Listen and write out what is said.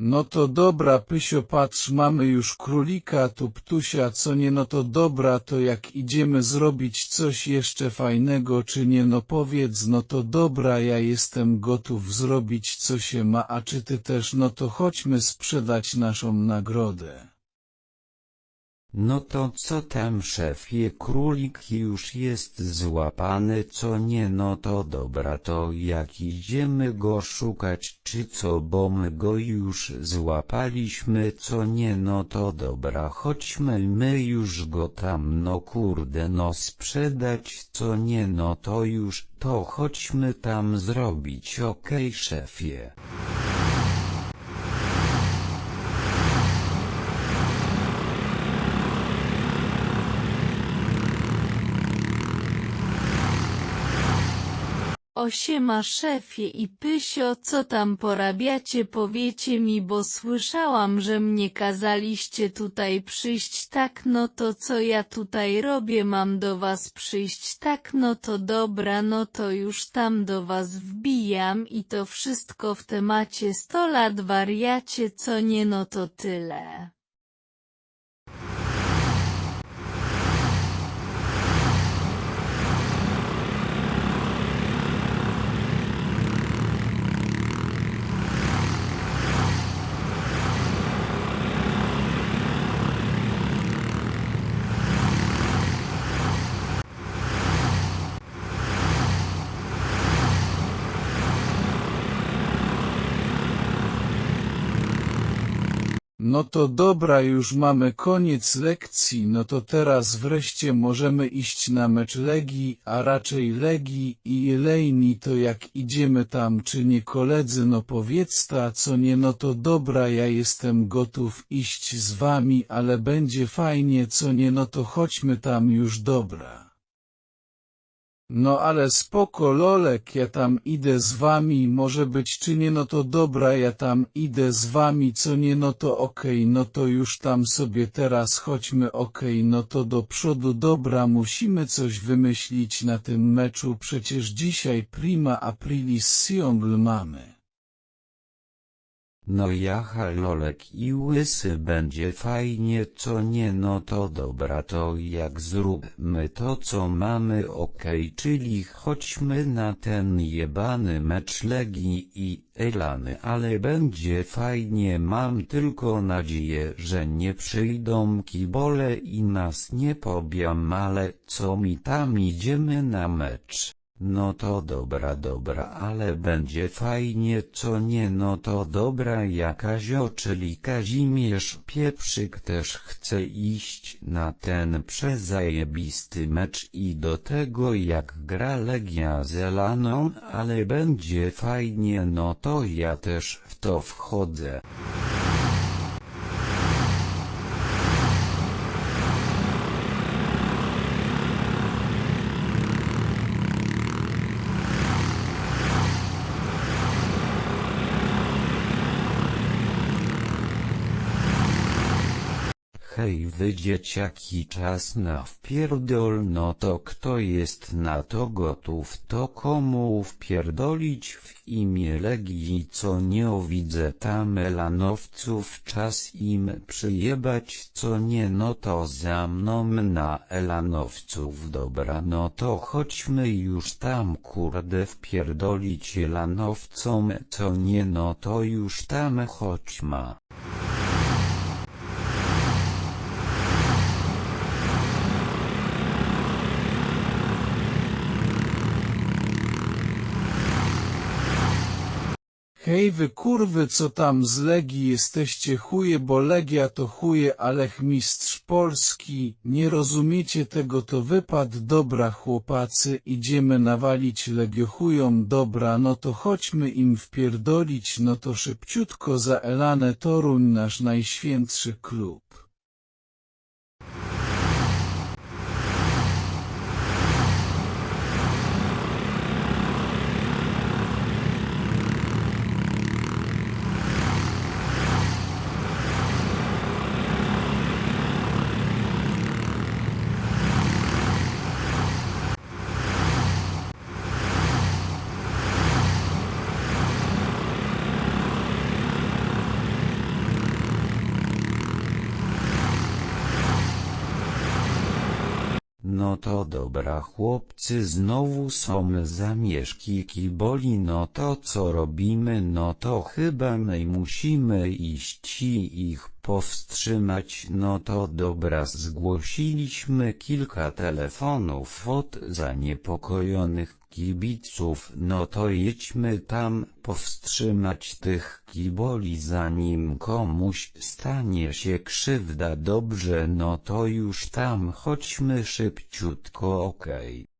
No to dobra Pysio patrz mamy już królika tu ptusia co nie no to dobra to jak idziemy zrobić coś jeszcze fajnego czy nie no powiedz no to dobra ja jestem gotów zrobić co się ma a czy ty też no to chodźmy sprzedać naszą nagrodę. No to co tam szefie królik już jest złapany co nie no to dobra to jak idziemy go szukać czy co bo my go już złapaliśmy co nie no to dobra chodźmy my już go tam no kurde no sprzedać co nie no to już to chodźmy tam zrobić okej szefie. Osiema szefie i Pysio co tam porabiacie powiecie mi bo słyszałam że mnie kazaliście tutaj przyjść. Tak no to co ja tutaj robię? Mam do was przyjść. Tak no to dobra no to już tam do was wbijam i to wszystko w temacie 100 lat wariacie co nie no to tyle. No to dobra już mamy koniec lekcji no to teraz wreszcie możemy iść na mecz Legii, a raczej Legii i Jelejni to jak idziemy tam czy nie koledzy no powiedz ta co nie no to dobra ja jestem gotów iść z wami ale będzie fajnie co nie no to chodźmy tam już dobra. No ale spoko Lolek, ja tam idę z wami, może być czy nie no to dobra, ja tam idę z wami, co nie no to okej, no to już tam sobie teraz chodźmy okej, no to do przodu dobra, musimy coś wymyślić na tym meczu, przecież dzisiaj prima aprilis single mamy. No jaha lolek i łysy będzie fajnie co nie no to dobra to jak zróbmy to co mamy okej czyli chodźmy na ten jebany mecz Legii i Elany ale będzie fajnie mam tylko nadzieję że nie przyjdą kibole i nas nie pobiam ale co mi tam idziemy na mecz. No to dobra dobra ale będzie fajnie co nie no to dobra Jakazio czyli Kazimierz Pieprzyk też chce iść na ten przezajebisty mecz i do tego jak gra Legia z Elaną ale będzie fajnie no to ja też w to wchodzę. Hej wy dzieciaki czas na wpierdol no to kto jest na to gotów to komu wpierdolić w imię Legii co nie widzę tam elanowców czas im przyjebać co nie no to za mną na elanowców dobra no to chodźmy już tam kurde wpierdolić elanowcom co nie no to już tam chodźma. Hej wy kurwy co tam z Legii jesteście? Chuje bo Legia to chuje Alech mistrz Polski, nie rozumiecie tego to wypad. Dobra chłopacy idziemy nawalić Legiochujom dobra no to chodźmy im wpierdolić no to szybciutko za Elanę Toruń nasz najświętszy klub. No to dobra chłopcy znowu są zamieszki kiboli no to co robimy? No to chyba my musimy iść i ich powstrzymać no to dobra zgłosiliśmy kilka telefonów od zaniepokojonych kibiców no to jedźmy tam powstrzymać tych kiboli zanim komuś stanie się krzywda. Dobrze no to już tam chodźmy szybciutko okej